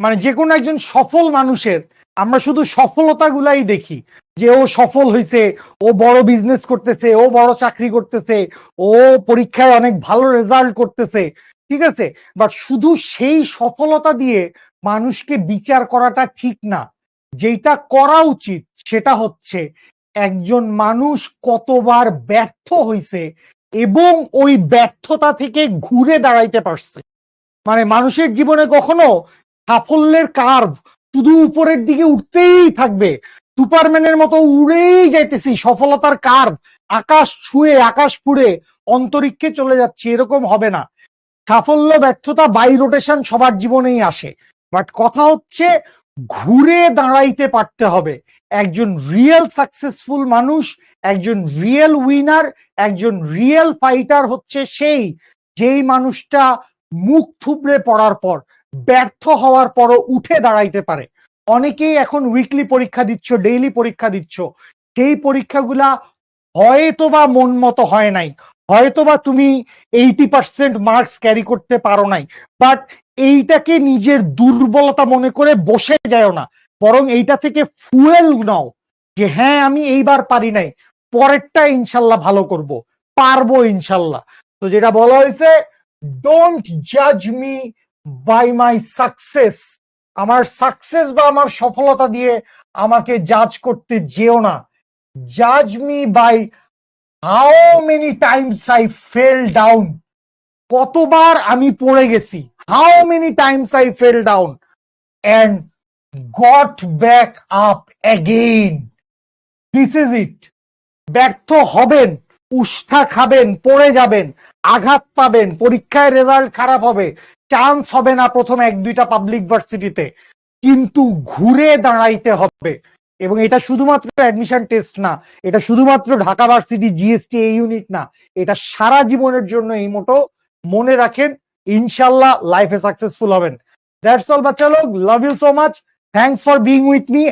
মানে যে কোনো একজন সফল মানুষের, আমরা শুধু সফলতাগুলাই দেখি। যে ও সফল হয়েছে ও বড় বিজনেস করতেছে, ও বড় চাকরি করতেছে, ও পরীক্ষায় অনেক ভালো রেজাল্ট করতেছে, ঠিক আছে? বাট শুধু সেই সফলতা দিয়ে মানুষকে বিচার করাটা ঠিক না। যেটা করা উচিত, সেটা হচ্ছে একজন মানুষ কতবার ব্যর্থ হয়েছে এবং ওই ব্যর্থতা থেকে ঘুরে দাঁড়াইতে পারছে। মানে মানুষের জীবনে কখনো সাফল্যের কার্ভ শুধু উপরের দিকে উঠতেই থাকবে। সুপারম্যানের মতো উড়েই যাইতেছি, সফলতার কার্ভ আকাশ ছুঁয়ে, আকাশ পুড়ে, অন্তরিক্ষে চলে যাচ্ছে, এরকম হবে না। সাফল্য, ব্যর্থতা বাই রোটেশন সবার জীবনেই আসে। বাট কথা হচ্ছে, ঘুরে দাঁড়াইতে পারতে হবে। একজন রিয়েল সাকসেসফুল মানুষ, একজন রিয়েল উইনার একজন রিয়েল ফাইটার হচ্ছে সেই, যেই মানুষটা মুখ থুবড়ে পড়ার পর। ব্যর্থ হওয়ার পরও উঠে দাঁড়াইতে পারে। অনেকেই এখন উইকলি পরীক্ষা দিচ্ছ ডেইলি পরীক্ষা দিচ্ছ। সেই পরীক্ষাগুলা হয়তো বা মন মতো হয় নাই। হয়তো বা তুমি এইটি পার্সেন্ট মার্কস ক্যারি করতে পারো নাই। বাট এইটাকে নিজের দুর্বলতা মনে করে বসে যাও না। বরং এইটা থেকে ফুয়েল নাও যে হ্যাঁ আমি এইবার পারি নাই। পরেরটা ইনশাল্লাহ ভালো করব। পারব ইনশাল্লাহ। তো যেটা বলা হয়েছে ডোন্ট জাজ মি বাই মাই সাকসেস আমার সাকসেস বা আমার সফলতা দিয়ে আমাকে জাজ করতে যেও না। জাজ me by how many times I fell down কতবার আমি পড়ে গেছি। How many times I fell down and got back up again this is it ব্যর্থ হবেন, উষ্ঠা খাবেন, পড়ে যাবেন, আঘাত পাবেন, পরীক্ষায় রেজাল্ট খারাপ হবে। চান্স হবে না প্রথম এক দুইটা পাবলিক ভার্সিটিতে কিন্তু ঘুরে দাঁড়াইতে হবে। এবং এটা শুধুমাত্র অ্যাডমিশন টেস্ট না, এটা শুধুমাত্র ঢাকা ভার্সিটি জিএসটি এই ইউনিট না, এটা সারা জীবনের জন্য এই মোটো মনে রাখেন ইনশাল্লাহ লাইফে সাকসেসফুল হবেন। দ্যাটস অল বাচ্চা লোক love you so much thanks for being with me